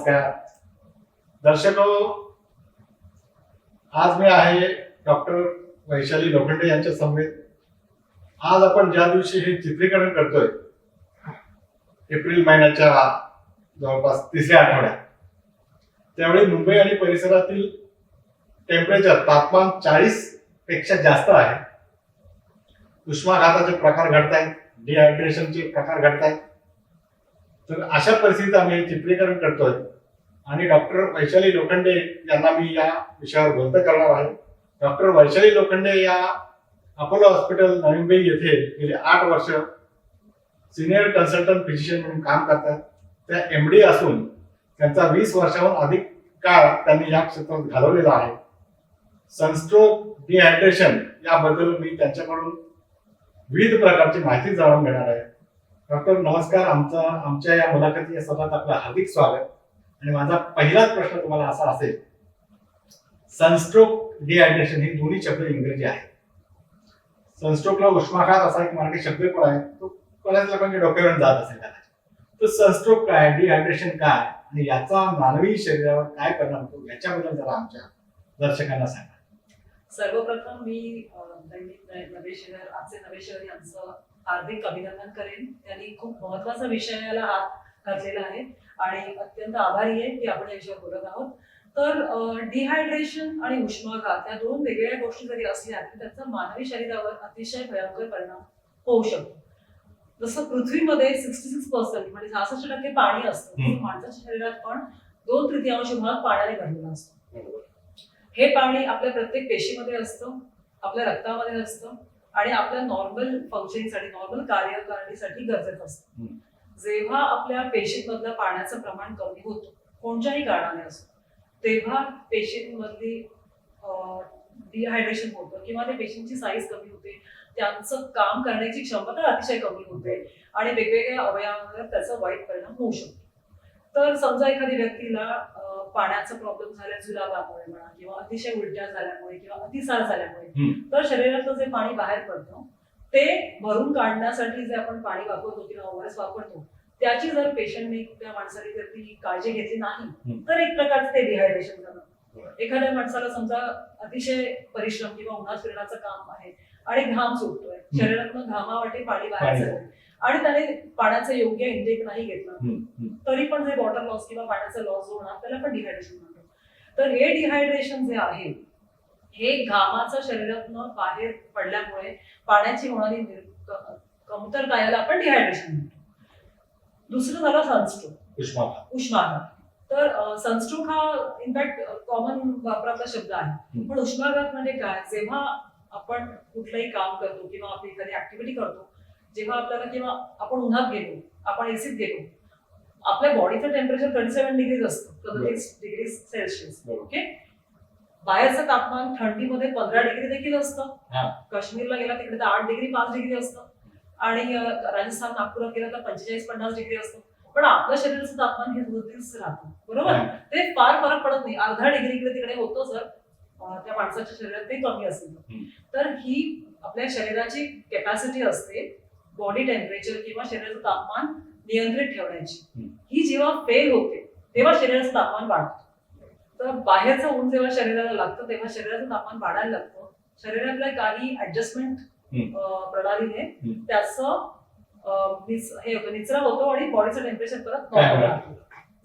नमस्कार. दर्शको आज मी आहे डॉक्टर वैशाली लोखंडे यांच्या समवेत. आज आपण ज्या दिवशी हे चित्रीकरण करतोय एप्रिल महिन्याच्या जवळपास तिसऱ्या आठवड्यात त्यावेळी मुंबई आणि परिसरातील टेम्परेचर तापमान चाळीसपेक्षा जास्त आहे. उष्माघाताचे प्रकार घडत आहेत डिहायड्रेशनचे प्रकार घडत आहेत तर अशा परिस्थितीत आम्ही चित्रीकरण करतोय. आणि डॉक्टर वैशाली लोखंडे यांना मी या विषयावर बोलतं करणार आहे. डॉक्टर वैशाली लोखंडे या अपोलो हॉस्पिटल नवी मुंबई येथे गेले आठ वर्ष सिनियर कन्सल्टंट फिजिशियन म्हणून काम करतात. त्या एम डी असून त्यांचा वीस वर्षाहून अधिक काळ त्यांनी या क्षेत्रात घालवलेला आहे. सनस्ट्रोक डिहायड्रेशन याबद्दल मी त्यांच्याकडून विविध प्रकारची माहिती जाणून घेणार आहे. डॉक्टर नमस्कार. आमचा आमच्या या मुलाखती या सभात आपलं हार्दिक स्वागत. आणि माझा पहिलाच प्रश्न तुम्हाला असा असेल सनस्ट्रोक डिहायड्रेशन हे दोन्ही शब्द इंग्रजी आहे सनस्ट्रोकला उष्माघात असा एक मराठी शब्द पण आहे तो बऱ्याच लोकांच्या डोक्यावर जात असेल कदाचित. तर सनस्ट्रोक काय डिहायड्रेशन काय आणि याचा मानवी शरीरावर काय परिणाम होतो याच्याबद्दल जरा आमच्या दर्शकांना सांगा. सर्वप्रथम मी नवे शहर आजचे नवे शहर यांचं हार्दिक अभिनंदन करेन. त्यांनी खूप महत्त्वाचा विषयाला हात घातलेला आहे आणि अत्यंत आभारी आहे की आपण या विषयावर बोलत आहोत. तर डिहायड्रेशन आणि उष्माघात या दोन वेगवेगळ्या गोष्टी जरी असल्या तरी त्याचा मानवी शरीरावर अतिशय भयंकर परिणाम होऊ शकतो. जसं पृथ्वीमध्ये सिक्स्टी सिक्स पर्सेंट म्हणजे सहासष्ट टक्के पाणी असतं. माणसाच्या शरीरात पण दोन तृतीयांश भाग पाण्याने भरलेला असतो. हे पाणी आपल्या प्रत्येक पेशीमध्ये असतं आपल्या रक्तामध्ये असतं आणि आपल्या नॉर्मल फंक्शनिंगसाठी नॉर्मल कार्यकारिणीसाठी गरजेचं असतं. जेव्हा आपल्या पेशींमधलं पाण्याचं प्रमाण कमी होतं कोणत्याही कारणाने असो तेव्हा पेशींमधली डिहायड्रेशन होतं किंवा त्या पेशींची साईज कमी होते त्यांचं काम करण्याची क्षमता अतिशय कमी होते आणि वेगवेगळ्या अवयवांवर त्याचा वाईट परिणाम होऊ शकतो तर समजा एखाद्या व्यक्तीला पाण्याचा प्रॉब्लेम झाला जुलाबामुळे म्हणा किंवा अतिशय उलट्या झाल्यामुळे किंवा अतिसार झाल्यामुळे. तर शरीरातलं जे पाणी बाहेर पडतं ते भरून काढण्यासाठी जे आपण पाणी वापरतो किंवा ओआरएस वापरतो त्याची जर पेशंटने त्या माणसाने जर ती काळजी घेतली नाही. तर एक प्रकारचं ते डिहायड्रेशन झालं. एखाद्या माणसाला समजा अतिशय परिश्रम किंवा उन्हात फिरण्याचं काम आहे आणि घाम सुटतोय शरीरातनं घामावाटे पाणी बाहेर. आणि त्याने पाण्याचं योग्य इंटेक नाही घेतलं. तरी पण जे वॉटर लॉस किंवा पाण्याचा लॉस जो होणार त्याला पण डिहायड्रेशन म्हणतो तर हे डिहायड्रेशन जे आहे हे घामाचं शरीरातनं बाहेर पडल्यामुळे पाण्याची होणारी निर- क- कमतरता याला आपण डिहायड्रेशन म्हणतो. दुसरं झालं सनस्ट्रोक उष्माघात. उष्माघात. तर सनस्ट्रोक हा इनफॅक्ट कॉमन वापरातला शब्द आहे. पण उष्माघात म्हणजे काय? जेव्हा आपण कुठलंही काम करतो किंवा आपली एखादी ऍक्टिव्हिटी करतो जेव्हा आपल्याला किंवा आपण उन्हात गेलो आपण एसीत गेलो आपल्या बॉडीचं टेम्परेचर थर्टी सेव्हन डिग्रीज असतं डिग्री सेल्सिअस. ओके बाहेरचं तापमान थंडीमध्ये पंधरा डिग्री देखील असतं. काश्मीरला गेला तिकडे तर आठ डिग्री पाच डिग्री असतं. आणि राजस्थान नागपुरात गेला तर पंचेचाळीस पन्नास डिग्री असतं. पण आपल्या शरीराचं तापमान हे सदतीस राहतं. बरोबर. ते फार फरक पडत नाही. अर्धा डिग्री इकडे तिकडे होतो जर त्या माणसाच्या शरीरात ते कमी असेल. तर ही आपल्या शरीराची कॅपॅसिटी असते. बॉडी टेम्परेचर किंवा शरीराचं तापमान नियंत्रित ठेवण्याची. ही जेव्हा फेल होते तेव्हा शरीराचं तापमान वाढतं तर बाहेरचं ऊन जेव्हा शरीराला लागतं तेव्हा शरीराचं तापमान वाढायला लागतं शरीरातल्या काही ऍडजस्टमेंट. प्रणालीने. त्याचं हे होतं निचरा होतो आणि बॉडीचं टेम्परेचर परत नॉर्मल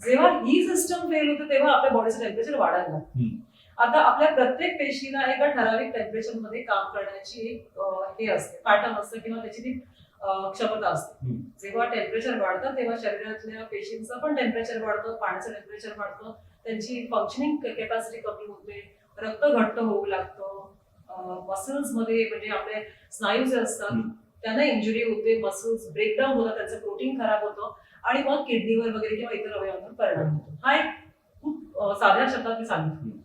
जेव्हा ही सिस्टम फेल होते तेव्हा आपल्या बॉडीचं टेम्परेचर वाढायला लागतं. आता आपल्या प्रत्येक पेशीला एका ठराविक टेम्परेचरमध्ये काम करण्याची एक हे असते पॅटर्न असतं किंवा त्याची ती क्षमता असते. जेव्हा टेम्परेचर वाढतं तेव्हा शरीरातल्या पेशींचं पण टेम्परेचर वाढतं पाण्याचं टेम्परेचर वाढतं. त्यांची फंक्शनिंग कॅपॅसिटी कमी होते. रक्त घट्ट होऊ लागतं. मसल्समध्ये म्हणजे आपले स्नायू जे असतात. त्यांना इंजुरी होते मसल्स ब्रेकडाऊन होतात त्यांचं प्रोटीन खराब होतं आणि मग किडनीवर वगैरे किंवा इतर अवयवांवर परिणाम होतो. हा एक खूप साध्या शब्दात मी सांगितलं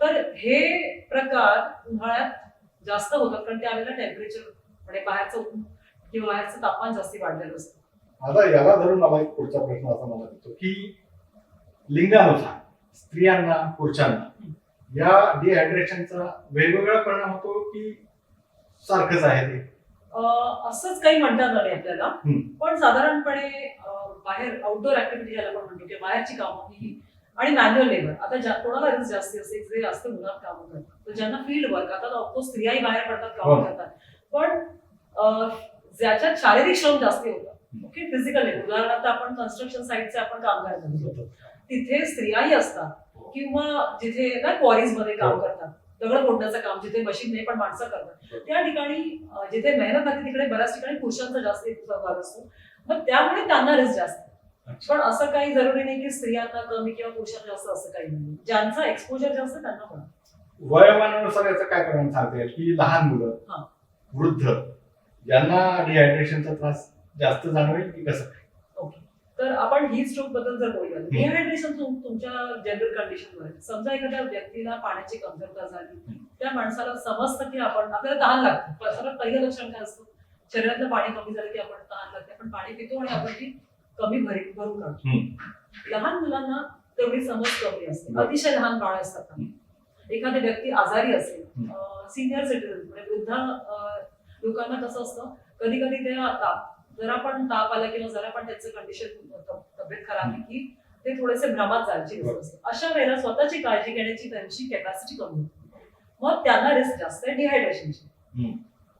तर हे प्रकार उन्हाळ्यात जास्त होतात कारण त्यावेळेला टेम्परेचर म्हणजे बाहेरचं बाहेरचं तापमान जास्ती वाढलेलं असतं. आता याला धरून मला एक पुढचा प्रश्न असा मला येतो की लिंगानुसार स्त्रियांना पुरुषांना या डिहायड्रेशनचा वेगवेगळा परिणाम होतो की सारखंच आहे ते? असंच काही म्हणता नाही आपल्याला. पण साधारणपणे बाहेर आउटडोर ऍक्टिव्हिटी ज्याला आपण म्हणतो किंवा बाहेरची कामं ही आणि मॅन्युअल लेबर आता ज्या कोणाला रिस्क जास्ती असते जे जास्त उन्हात कामं करतात. तर ज्यांना फील्ड वर्क आता ऑफकोर्स स्त्रियाही बाहेर पडतात कामं हो. करतात. पण अं, ज्याच्यात शारीरिक श्रम जास्ती होतं. ओके फिजिकल उदाहरणार्थ आपण कन्स्ट्रक्शन साईटचे आपण कामगार बघतो तिथे स्त्रियाही असतात किंवा जिथे ना क्वारीजमध्ये काम करतात. दगड फोडण्याचं काम जिथे मशीन नाही पण माणसं करतात. त्या ठिकाणी जिथे मेहनत आहे तिकडे बऱ्याच ठिकाणी पुरुषांचा जास्त सहभाग असतो. मग त्यामुळे त्यांना रिस्क जास्त. पण असं काही जरुरी नाही की स्त्रियांना कमी किंवा पुरुषांना जास्त असं काही नाही. ज्यांचं एक्सपोजर जास्त त्यांना पण. वयोमानानुसार याचं काय परिणाम सांगता येईल? की लहान मुलं हा. वृद्ध यांना डिहायड्रेशनचा त्रास जास्त जाणवेल की कसं तर आपण ही स्ट्रोकबद्दल जर बोलूया डिहायड्रेशन तुमच्या जनरल कंडिशन वर आहे. समजा एखाद्या व्यक्तीला पाण्याची कमतरता झाली त्या माणसाला समजतं की आपण आपल्याला तहान लागते सर्वात पहिलं लक्षण काय असतं शरीरातलं पाणी कमी झालं की आपण तहान लागते आपण पाणी पितो आणि आपण ती कमी भरी भरून काढतो. लहान मुलांना तेवढी समज कमी असते. अतिशय लहान बाळ असतात. एखादी व्यक्ती आजारी असेल. सिनियर सिटीजन म्हणजे वृद्ध लोकांना कसं असतं कधी कधी ते ताप जरा पण ताप आला किंवा जरा पण त्यांचं कंडिशन तब्येत खराब आहे की ते थोडेसे भ्रमात जायची अशा वेळेला स्वतःची काळजी घेण्याची त्यांची कॅपॅसिटी कमी होते मग त्यांना रिस्क जास्त आहे डिहायड्रेशनची.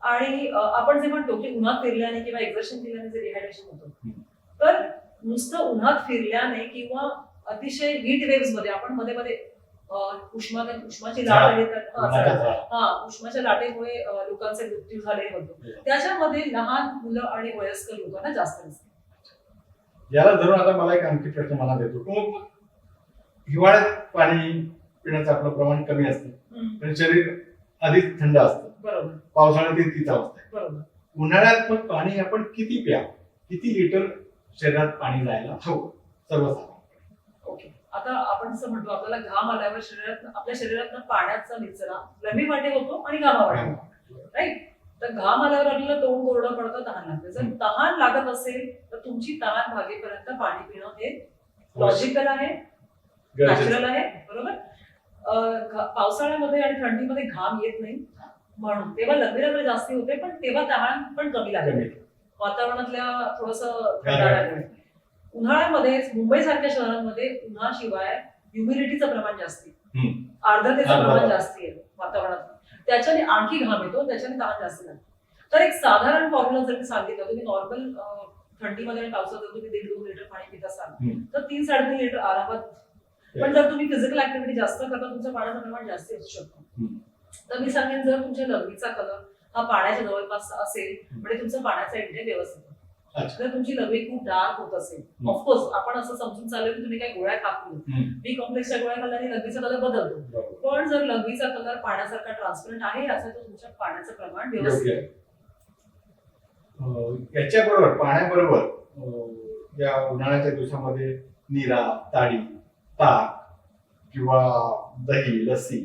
आणि आपण जे म्हणतो की उन्हात फिरल्याने किंवा एक्झर्शन केल्याने जे डिहायड्रेशन होतं. तर नुसतं उन्हात फिरल्याने किंवा अतिशय हीट वेव्समध्ये आपण मध्ये मध्ये उष्मा उष्माची लाट तर हा. हा उष्माच्या लाटेमुळे लोकांचे मृत्यू झाले होते. त्याच्यामध्ये लहान मुलं आणि वयस्कर लोकांना जास्त असते याला धरून आता मला एक आणखी प्रश्न मनात येतो. तो हिवाळ्यात पाणी पिण्याचं आपलं प्रमाण कमी असतं. पण शरीर अधिक थंड असतं. बरोबर. पावसाळ्यात तीच अवस्था आहे. उन्हाळ्यात मग पाणी आपण किती प्या किती लिटर शरीरात पाणी जायला हवं? सर्वसाधारण. आता आपण जसं म्हणतो आपल्याला घाम आल्यावर शरीरात आपल्या शरीरात पाण्याचा निचरा लमी वाटे होतो आणि घामा वाटे राईट तर घाम आल्यावर आपल्याला तोंड कोरडं पडतं तहान लागते. जर तहान लागत असेल तर तुमची तहान भागेपर्यंत पाणी पिणं हे लॉजिकल आहे. नॅचरल आहे. बरोबर? पावसाळ्यामध्ये आणि थंडीमध्ये घाम येत नाही. म्हणून तेव्हा लग्न जास्ती होते पण तेव्हा तहान पण कमी लागते. वातावरणातल्या थोडस उन्हाळ्यामध्ये मुंबई सारख्या शहरांमध्ये उन्हाशिवाय ह्युमिडिटीचं प्रमाण जास्ती हम्म. आर्द्रतेचं आर्द्रता. प्रमाण जास्ती आहे वातावरणात त्याच्याने आणखी घाम येतो त्याच्याने ताण जास्त लागतो तर एक साधारण फॉर्म्युला जर मी सांगितलं तुम्ही नॉर्मल थंडीमध्ये आणि पावसात जर तुम्ही दीड दोन लिटर पाणी पित असाल. तर तीन साडेतीन लिटर आरामात पण जर तुम्ही फिजिकल ऍक्टिव्हिटी जास्त करता तुमचं पाण्याचं प्रमाण जास्त असू शकतं. तर मी सांगेन जर तुमच्या लघवीचा कलर हा पाण्याच्या जवळपास असेल म्हणजे तुमचं पाण्याचा इंटेक व्यवस्थित आहे. जर तुमची लघवी खूप डार्क होत असेल. ऑफकोर्स आपण असं समजून चालू की तुम्ही काही गोळ्या खात. बी कॉम्प्लेक्सच्या गोळ्या खाल्ल्याने लघवीचा कलर बदलतो. पण जर लघवीचा कलर पाण्यासारखा ट्रान्सपरंट आहे याचा तर तुमच्या पाण्याचं प्रमाण व्यवस्थित याच्याबरोबर पाण्याबरोबर या उन्हाळ्याच्या दिवसामध्ये निरा ताडी ताक किंवा दही लस्सी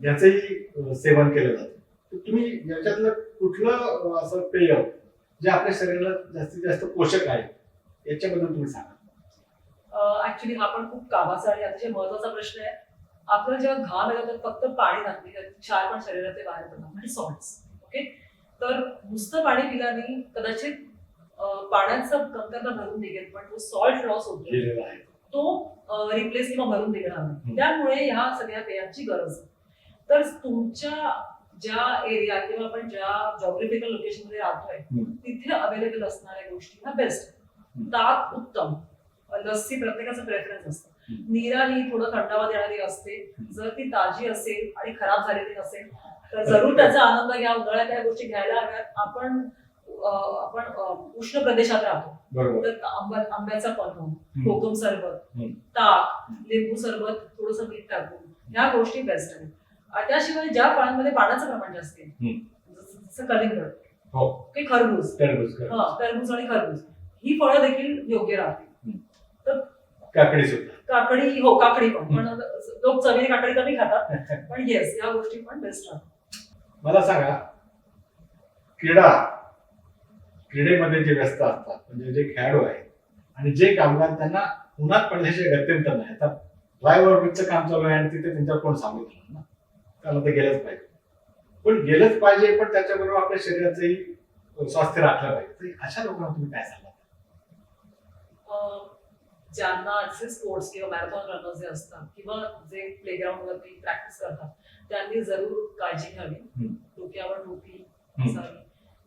याचंही सेवन केलं जातं तुम्ही याच्यातलं कुठलं असं पेय जे आपल्या शरीराला जास्तीत जास्त पोषक आहे याच्याबद्दल तुम्ही सांगा. ऍक्च्युली हा पण खूप कामाचा आणि अतिशय महत्त्वाचा प्रश्न आहे. आपलं जेव्हा घाम येतो तर फक्त पाणी घातली क्षार पण शरीराचे बाहेर पडतात म्हणजे सॉल्ट्स ओके तर नुसतं पाणी पिल्याने कदाचित पाण्याचं कमतरता भरून निघेल पण तो सॉल्ट लॉस होतो. तो रिप्लेस किंवा भरून निघणार नाही. त्यामुळे ह्या सगळ्या पेयांची गरज आहे. तर तुमच्या ज्या एरिया किंवा आपण ज्या जॉग्राफिकल लोकेशनमध्ये राहतोय. तिथे अवेलेबल असणाऱ्या गोष्टी ह्या बेस्ट. ताक उत्तम लस्सी प्रत्येकाचं प्रेफरन्स असतं. नीरा ही थोडं थंडावा देणारी असते. जर ती ताजी असेल आणि खराब झालेली नसेल तर जरूर त्याचा आनंद घ्या उन्हाळ्यात ह्या गोष्टी घ्यायला हव्यात आपण आपण उष्ण प्रदेशात राहतो तर आंबा आंब्याचा पन्ह. कोकम सरबत. ताक लिंबू सरबत थोडस मीठ टाकून ह्या गोष्टी बेस्ट आहेत त्याशिवाय ज्या फळांमध्ये पाण्याचं प्रमाण जास्त आहे. जसं कलिंगड हो. की खरबूज. टरबूज कर. हा टरबूज आणि खरबूज. ही फळं देखील योग्य राहतील. काकडी सुद्धा. काकडी हो काकडी पण. पण लोक चवीने काकडी कमी खातात. पण येस या गोष्टी पण बेस्ट राहतात. मला सांगा क्रीडा क्रीडेमध्ये जे व्यस्त असतात म्हणजे जे खेळाडू आहेत आणि जे कामगार त्यांना उन्हात पडल्याशिवाय गत्यंतर नाही. आता फ्लायओव्हरचं काम चालू आहे आणि तिथे त्यांच्यावर कोण सांगितलं ना? त्याला ते गेलंच पाहिजे. पण गेलंच पाहिजे पण त्याच्याबरोबर आपल्या शरीराचंही स्वास्थ्य राखलं पाहिजे. तर अशा लोकांना तुम्ही काय सांगा ज्यांना असे स्पोर्ट्स किंवा मॅरेथॉन रनर्स जे असतात किंवा जे प्लेग्राऊंड वरती प्रॅक्टिस करतात त्यांनी जरूर काळजी घ्यावी. डोक्यावर टोपी. असावी.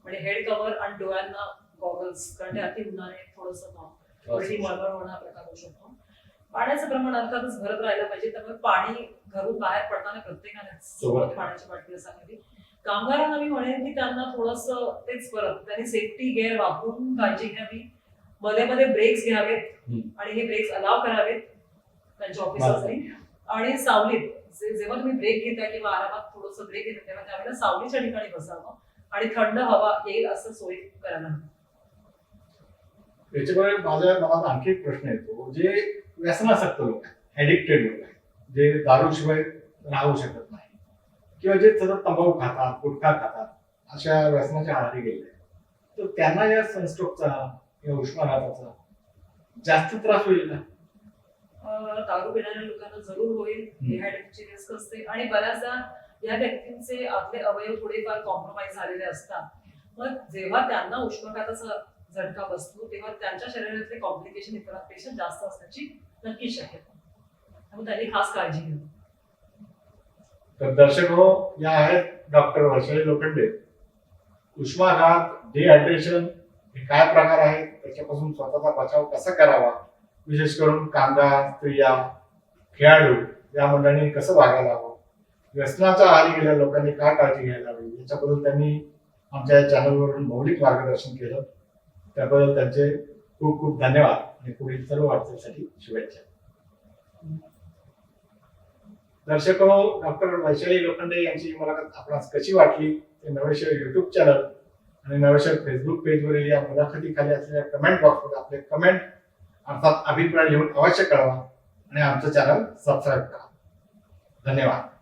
म्हणजे हेड कव्हर आणि डोळ्यांना गॉगल्स कारण ते अति उन्हाने थोडस मळमळ होणं हा प्रकार होऊ शकतो. पाण्याचं प्रमाण अर्थातच भरत राहिलं पाहिजे त्यामुळे पाणी घरून बाहेर पडताना प्रत्येकाने सोबत. पाण्याची बाटली असावी कामगारांना मी म्हणेन की त्यांना थोडस तेच परत त्यांनी सेफ्टी गेअर वापरून काळजी घ्यावी मध्ये मध्ये ब्रेक्स घ्यावेत. आणि हे ब्रेक्स अलाव करावेत त्यांच्या ऑफिसर्सनी आणि सावलीत जेव्हा तुम्ही ब्रेक घेता किंवा आरामात थोडस ब्रेक घेता तेव्हा त्यावेळेला सावलीच्या ठिकाणी बसावं आणि थंड हवा येईल असं सोय करायला हवी. त्याच्यामुळे माझ्या मनात आणखी एक प्रश्न येतो जे व्यसनासक्त लोक आहेत ऍडिक्टेड लोक आहेत जे दारूशिवाय राहू शकत नाही किंवा जे सतत तंबाखू खातात गुटखा खातात अशा व्यसनाच्या आहारी गेले तर त्यांना या सनस्ट्रोकचा या उष्माघाताचा जास्त त्रास होईल का? अं, दारू पिणाऱ्या लोकांना जरूर होईल. डिहायड्रेशनची रिस्क असते. आणि बऱ्याचदा या व्यक्तींचे आतले अवयव थोडेफार कॉम्प्रोमाइज झालेले असतात. मग जेव्हा त्यांना उष्माघाताचा झटका बसतो तेव्हा त्यांच्या शरीरातले कॉम्प्लिकेशन इतरांपेक्षा जास्त असण्याची नक्की शक्यता. त्यामुळे त्यांनी खास काळजी घ्यावी. तर दर्शक हो या आहेत डॉक्टर वर्षाली लोखंडे. उष्माघात डिहायड्रेशन हे काय प्रकार आहेत? त्याच्यापासून स्वतःचा बचाव कसा करावा? विशेष करून कामगार स्त्रिया खेळाडू या मंडळींनी कसं वागायला हवं? व्यसनाच्या आहारी गेलेल्या लोकांनी काय काळजी घ्यायला हवी? याच्याबद्दल त्यांनी आमच्या या चॅनलवरून मौलिक मार्गदर्शन केलं. त्याबद्दल त्यांचे खूप खूप धन्यवाद आणि पुढील सर्व वाटचालीसाठी शुभेच्छा. दर्शक हो, डॉक्टर वैशाली लोखंडे यांची मुलाखत आपणास कशी वाटली? ते नवेश्वर युट्यूब चॅनल आणि नवेश्वर फेसबुक पेजवरील या मुलाखतीखाली असलेल्या कमेंट बॉक्समध्ये आपले कमेंट अर्थात अभिप्राय लिहून अवश्य कळवा आणि आमचं चॅनल सबस्क्राईब करा. धन्यवाद.